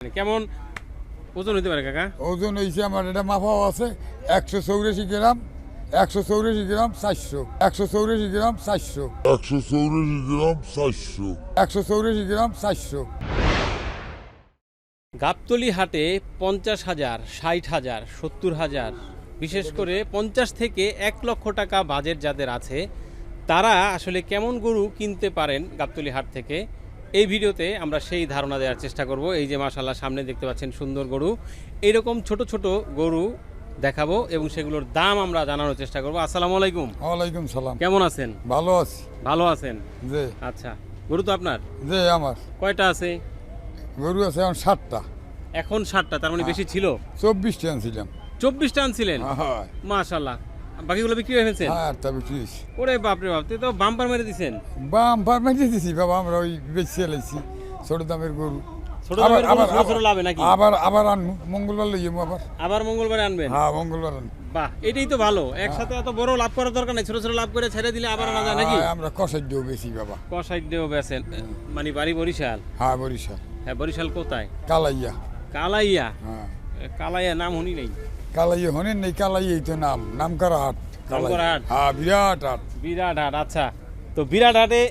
কেমন ওজন হতে পারে কাকা? ওজন হয়েছে আমার এটা মাফাও আছে একশো চৌরাশি গ্রাম একশো চৌরাশি গ্রাম চারশো একশো চৌরাশি গ্রাম চারশো। একশো চৌরাশি গ্রাম চারশো। একশো চৌরাশি গ্রাম চারশো। গাবতলি হাটে পঞ্চাশ হাজার ষাট হাজার সত্তর হাজার বিশেষ করে পঞ্চাশ থেকে এক লক্ষ টাকা বাজেট যাদের আছে তারা আসলে কেমন গরু কিনতে পারেন গাবতলি হাট থেকে? এই ভিডিওতে আমরা সেই ধারণা দেওয়ার চেষ্টা করব। এই যে মাশাল্লাহ সামনে দেখতে পাচ্ছেন সুন্দর গরু। এইরকম ছোট ছোট গরু দেখাবো এবং সেগুলোর দাম আমরা জানানোর চেষ্টা করব। আসসালামু আলাইকুম। ওয়ালাইকুম সালাম। কেমন আছেন? ভালো আছি। ভালো আছেন? যে আচ্ছা গরু তো আপনার? যে আমার। কয়টা আছে? গরু আছে এখন সাতটা। এখন ষাটটা তার মানে বেশি ছিল? চব্বিশটা আনছিলাম। চব্বিশটা আনছিলেন? হয় মাশাল্লাহ বাকিগুলো বিক্রি হয়ে ফেলছেন? হ্যাঁ একটা বিক্রি হয়েছে। ওরে বাপরে বাপ তুই তো বাম্পার মেরে দিছেন? বাম ফার্মাইতে দিছি বাবা আমরা ওই বেশি এলাইছি ছোট দামের গরু। ছোট দামের গরু ছোট ছোট লাভে নাকি? আবার আবার আনব মঙ্গলবার লইয়ে আবার। আবার মঙ্গলবারে আনবেন? হ্যাঁ মঙ্গলবার আনব। বাহ এটাই তো ভালো। একসাথে এত বড় লাভ করার দরকার নেই ছোট ছোট লাভ করে ছেড়ে দিলে আবার আনা যায় নাকি? হ্যাঁ, আমরা কষাই দিও বেশি বাবা কষাই বেছেন মানে বাড়ি বরিশাল? হ্যাঁ বরিশাল। হ্যাঁ বরিশাল কোথায়? কালাইয়া। কালাইয়া? হ্যাঁ। কালাইয়া নাম শুনি নেই। কালাইয়া হনেন নেই কালাইয়াই তো নাম নাম করা হাট। কালাই। হাট? হ্যাঁ বিরাট হাট। বিরাট হাট আচ্ছা। তো বিরাট হাটে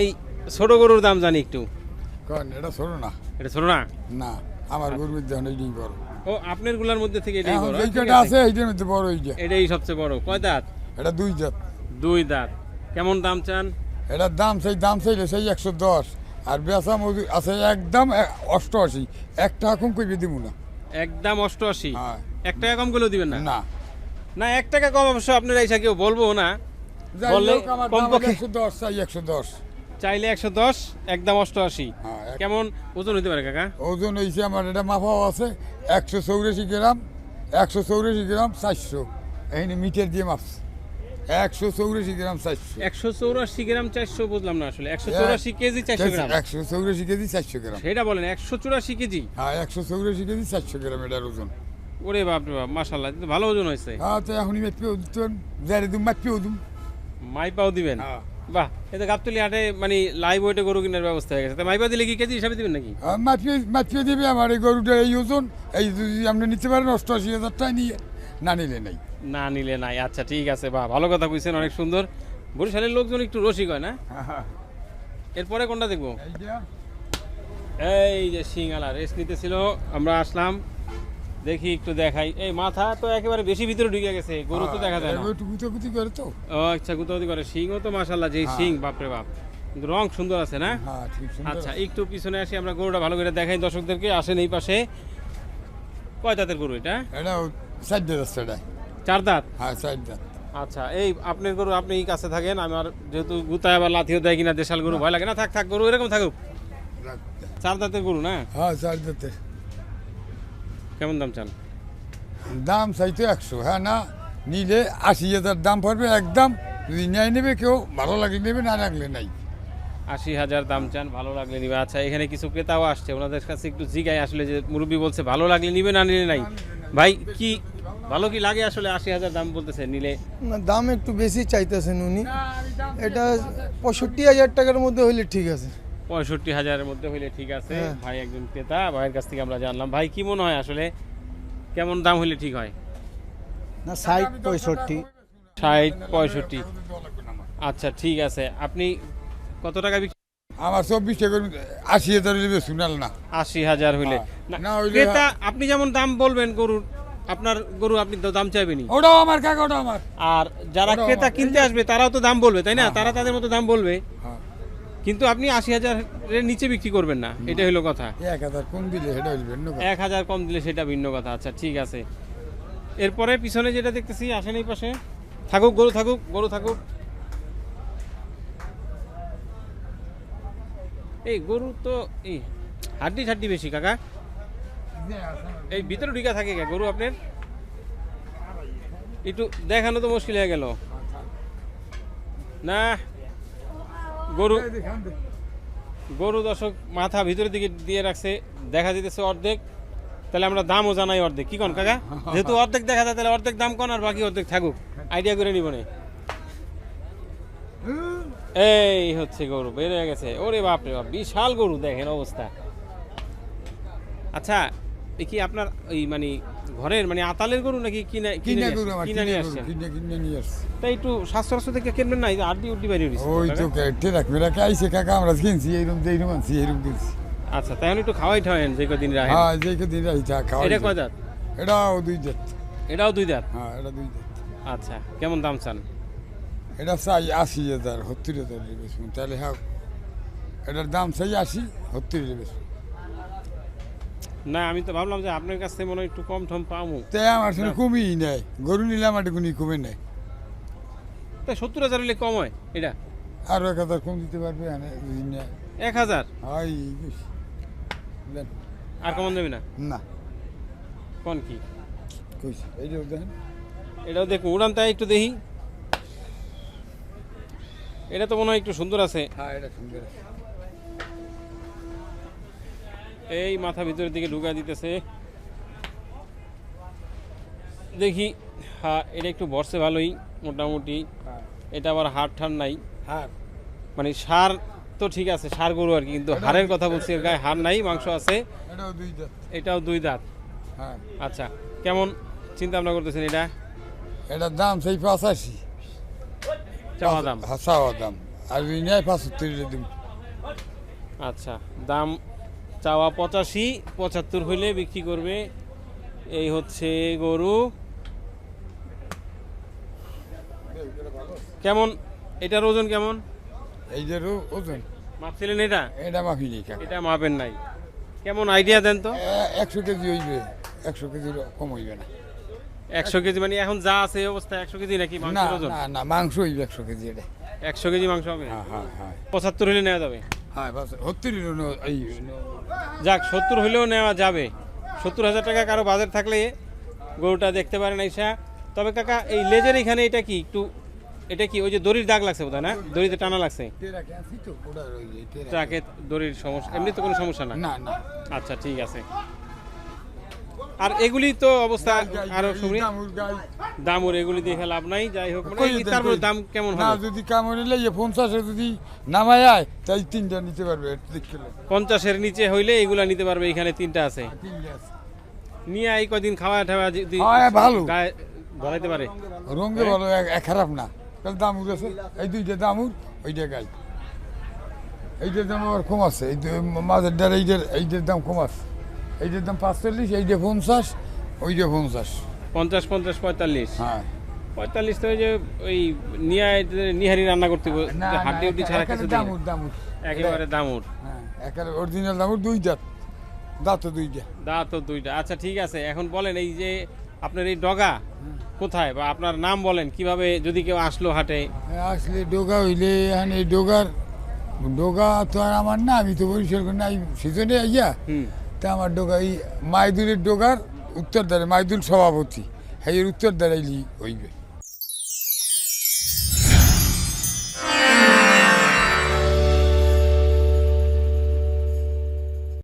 এই ছোট গরুর দাম জানি একটু। কন এটা ছোট না। এটা ছোট না? না আমার গরুর মধ্যে এখন এইটাই বড়। ও আপনারগুলার মধ্যে থেকে এটাই এখন বড়? কটা আছে। এইটার মধ্যে বড় এইটা এটাই সবচেয়ে বড়। কয় দাঁত? এটা দুই জাত দুই দাঁত। কেমন দাম চান? এটার দাম সেই দাম চাইলে সেই একশো দশ। আর বেচা মজুর আছে একদম অষ্টআশি। এক টাকা কম করবে দিব না। একদম অষ্টআশি? হ্যাঁ। এক টাকা কম করলেও দিবেন না? না। না এক টাকা কম অবশ্য আপনার এসে কেউ বলব না। বললে কমপক্ষে- একশো দশ চাই একশো দশ। চাইলে একশো দশ একদম অষ্টআশি। হ্যাঁ, কেমন ওজন হতে পারে কাকা? ওজন হয়েছে আমার এটা মাফাও আছে একশো চৌরাশি গ্রাম একশো চৌরাশি গ্রাম চারশো। এইখানে মিটার দিয়ে একশো চৌরাশি গ্রাম চারশো। একশো চৌরাশি গ্রাম চারশো বুঝলাম না আসলে। একশো চৌরাশি কেজি চারশো গ্রাম। একশো চৌরাশি কেজি চারশো গ্রাম। সেটা বলেন একশো চুরাশি কেজি। হ্যাঁ একশো চৌরাশি কেজি চারশো গ্রাম এটার ওজন। ওরে বাপ রে বাপ মাসাল্লাহ তো ভালো ওজন হয়েছে। হ্যাঁ তো এখনই মাপিও দিতেন যারে দুম মাপিও দুম মাইপাও দিবেন? হ্যাঁ। বাহ এতে গাবতলি হাটে মানে লাইভ ওয়েটে গরু কেনার ব্যবস্থা হয়ে গেছে। তা মাইপা দিলে কি কেজি হিসাবে দিবেন নাকি? মাপিয়ে মাপিয়ে দেবে আমার এই গরুটা এই ওজন এই যদি আপনি নিতে পারেন অষ্টআশি হাজার টাকা নিয়ে না নিলে নাই। না নিলে নাই আচ্ছা ঠিক আছে বাহ ভালো কথা কইছেন অনেক সুন্দর। বরিশালের লোকজন একটু রসিক হয় না? এরপরে কোনটা দেখব? এই যে সিঙ্গালা রেস্ট নিতেছিল আমরা আসলাম। দেখি একটু দেখাই। এই মাথা তো একেবারে বেশি ভিতরে ঢুকে গেছে গরু তো দেখা যায় না। গুতাগুতি করে তো। ও আচ্ছা গুতাগুতি করে। সিংও তো মাশাল্লাহ যেই সিং বাপরে বাপ। রং সুন্দর আছে না? হ্যাঁ ঠিক সুন্দর আচ্ছা একটু পিছনে আসি আমরা গরুটা ভালো করে দেখাই। দর্শকদেরকে আসেন এই পাশে। কয় দাঁতের গরু এটা? এটা চার যাচ্ছে এটা। চার দাঁত? হ্যাঁ চার দাঁত। আচ্ছা এই আপনার গরু আপনি কাছে থাকেন। আমার যেহেতু গুতায় আবার লাথিও দেয় কিনা দেশাল গরু ভয় লাগে না। থাক থাক গরু এরকম থাকুক। চার দাঁতের গরু না? হ্যাঁ চার দাঁতের। কেমন দাম চান? দাম চাইতো একশো হ্যাঁ না? নিলে আশি হাজার দাম পড়বে একদম। যদি নেয় নেবে কেউ ভালো লাগলে নেবে না লাগলে নাই। আশি হাজার দাম চান ভালো লাগলে নিবে। আচ্ছা এখানে কিছু ক্রেতাও আসছে। ওনাদের কাছে একটু জিগাই আসলে যে মুরব্বী বলছে ভালো লাগলে নিবে না নিলে নাই? ভাই কি ভালো কি লাগে আসলে আশি হাজার দাম বলতেছে নিলে? না দাম একটু বেশি চাইতেছেন উনি। এটা পঁয়ষট্টি হাজার টাকার মধ্যে হইলে ঠিক আছে। পঁয়ষট্টি হাজারের মধ্যে হইলে ঠিক আছে। হ্যাঁ। ভাই একজন ক্রেতা ভাইয়ের কাছ থেকে আমরা জানলাম। ভাই কি মনে হয় আসলে? কেমন দাম হইলে ঠিক হয়? না ষাট পঁয়ষট্টি। ষাট পঁয়ষট্টি। আচ্ছা ঠিক আছে। আপনি কত টাকা বিক্রি আমার চব্বিশ টাকা আশি হাজার নেবে শুনাল না। আশি হাজার হইলে। হ্যাঁ। না, ক্রেতা আপনি যেমন দাম বলবেন গরুর আপনার গরু আপনি তো দাম চাইবেনি ওটাও আমার কাকা ওটাও আমার। আর যারা ক্রেতা কিনতে আসবে তারাও তো দাম বলবে তাই না? হ্যাঁ, তারা তাদের মতো দাম বলবে। কিন্তু আপনি আশি হাজারের নিচে বিক্রি করবেন না। এটা হলো কথা। এক হাজার কম দিলে সেটা কথা। এক হাজার কম দিলে সেটা ভিন্ন কথা। আচ্ছা ঠিক আছে। এরপরে পিছনে যেটা দেখতেছি আসেন এই পাশে। থাকুক গরু থাকুক গরু থাকুক। এই গরু তো এই হাড্ডি ঠাড্ডি বেশি কাকা। এই ভিতরে ঢুকা থাকে কে গরু আপনার? একটু দেখানো তো মুশকিল হয়ে গেল। না গরু গরু দর্শক মাথা ভিতরের দিকে দিয়ে রাখছে দেখা যেতেছে অর্ধেক। তাহলে আমরা দামও জানাই অর্ধেক। কি কন কাকা? যেহেতু অর্ধেক দেখা যায় তাহলে অর্ধেক দাম কন আর বাকি অর্ধেক থাকুক। আইডিয়া করে নিব নে। এই হচ্ছে গরু বের হয়ে গেছে। ওরে বাপ রে বাপ বিশাল গরু দেখেন অবস্থা। আচ্ছা কি আপনার ওই মানে ঘরের মানে আতালের গরু নাকি কিনে কিনে গরু কিনে নিয়ে গরু আসছেন কিনে কিনে নিয়ে আসছে। তাই একটু স্বাস্থ্য রাস্তা থেকে কিনবেন না এই যে আড্ডি উড্ডি বাইরে হয়েছে ওই তো টেরাক মেরাকে আইসে কাকা আমরা কিনছি এইরকম এইরকম আনছি এইরকম কিনছি। আচ্ছা তাই একটু খাওয়াই ঠাওয়াইন যে কদিন রাখেন। হ্যাঁ যে কদিন রাইতা খাওয়া এটা কয় দাঁত এটাও দুই দাঁত এটাও দুই দাঁত হ্যাঁ এটা দুই দাঁত আচ্ছা কেমন দাম চান? এটা চাই আশি হাজার সত্তর হাজার তাহলে হ্যাঁ এটার দাম চাই আশি সত্তর হাজার না আমি তো ভাবলাম যে আপনার কাছ থেকে মনে হয় একটু কম টম পাবো তাই আমার সঙ্গে কমিই নেয়। গরু নিলাম একটা গুনি কমে নেয়। তাই সত্তর হাজার হলে কম হয় এটা? আরও এক হাজার কম দিতে পারবে এক হাজার? হয় আর কমন দেবে না? না। কোন কি? কইছি এই যে দেখেন এটাও দেখুন উড়ান তাই একটু দেখি। এটা তো মনে হয় একটু সুন্দর আছে। হ্যাঁ এটা সুন্দর আছে। এই মাথা ভিতরের দিকে ঢুকা দিতেছে। দেখি হ্যাঁ এটা একটু বর্ষে ভালোই মোটামুটি। হ্যাঁ। এটা আবার হাড় ঠার নাই। হ্যাঁ মানে সার তো ঠিক আছে সার গরু আর কি কিন্তু হাড়ের কথা বলছি এর গায়ে হাড় নাই মাংস আছে। এটাও দুই দাঁত। এটাও দুই দাঁত। হ্যাঁ। আচ্ছা কেমন চিন্তা ভাবনা করতেছেন এটা? এটার দাম সেই পঁচাশি। চাওয়া দাম? হ্যাঁ, চাওয়া দাম। আর দিন। আচ্ছা দাম চাওয়া পঁচাশি পঁচাত্তর হইলে বিক্রি করবে। এই হচ্ছে গরু। কেমন? এটার ওজন কেমন? এই যে ওজন। মাপছিলেন এটা? এটা নেই এটা মাপেন নাই। কেমন আইডিয়া দেন তো? একশো কেজি হইবে। একশো কেজির কম হইবে না। একশো কেজি মানে এখন যা আছে এই অবস্থা একশো কেজি নাকি না মাংসের ওজন? না না মাংস হইবে একশো কেজি এটা। একশো কেজি মাংস হবে হ্যাঁ হ্যাঁ হ্যাঁ। পঁচাত্তর হলে নেওয়া যাবে? হ্যাঁ বাস সত্তর যাক সত্তর হলেও নেওয়া যাবে। সত্তর হাজার টাকা কারও বাজার থাকলে গরুটা দেখতে পারেন আইসা। তবে কাকা এই লেজের এখানে এটা কি? একটু এটা কি? ওই যে দড়ির দাগ লাগছে বোধহয় না? দড়িতে টানা লাগছে। ট্রাকে দড়ির সমস্যা। এমনি তো কোনো সমস্যা না। আচ্ছা ঠিক আছে। আর এগুলি তো অবস্থা আরও শুনি দামুর এগুলি দেখে লাভ নাই যাই হোক মানে তারপরে দাম কেমন না হবে যদি কামড় এলে ইয়ে পঞ্চাশে যদি নামায় আয় তাই তিনটা নিতে পারবে। পঞ্চাশের নিচে হইলে এগুলা নিতে পারবে এখানে তিনটা আছে। নিয়ে এই কদিন খাওয়া ঠাওয়া যদি হ্যাঁ, ভালো। গায়ে ধরাইতে পারে। রঙে ভালো এক- এক খারাপ না। তাহলে দামুর আছে। এই দুইটা দামুর ওইটা গাই। এইটার দাম আবার কম আছে। এই মাঝের ডার এইটার এইটার দাম কম আছে। এইটার দাম পাঁচচল্লিশ এইটা পঞ্চাশ ওইটা পঞ্চাশ। পঞ্চাশ পঞ্চাশ পঁয়তাল্লিশ। হ্যাঁ। পঁয়তাল্লিশ তো ওই যে ওই নিয়ায় নিহারি রান্না করতে হাড্ডি উড্ডি ছাড়া কিছু দামুর দামুর একেবারে দামুর হ্যাঁ একেবারে অরিজিনাল দামুর দুই দাঁত দাঁত দুইটা। দা তো দুইটা। আচ্ছা ঠিক আছে। এখন বলেন এই যে আপনার এই ডগা কোথায় বা আপনার নাম বলেন কীভাবে যদি কেউ আসলো হাটে? আসলে ডোগা হইলে এখন এই ডোগার ডোগা তো আর আমার না আমি তো পরিষ্কার করি না এই সিজনে আইয়া হুম। তা আমার ডোগা, এই মাইদুলের ডোগার উত্তর দ্বারে মাইদুল সভাপতি হ্যাঁ এর উত্তর দ্বারাইলি হইবে।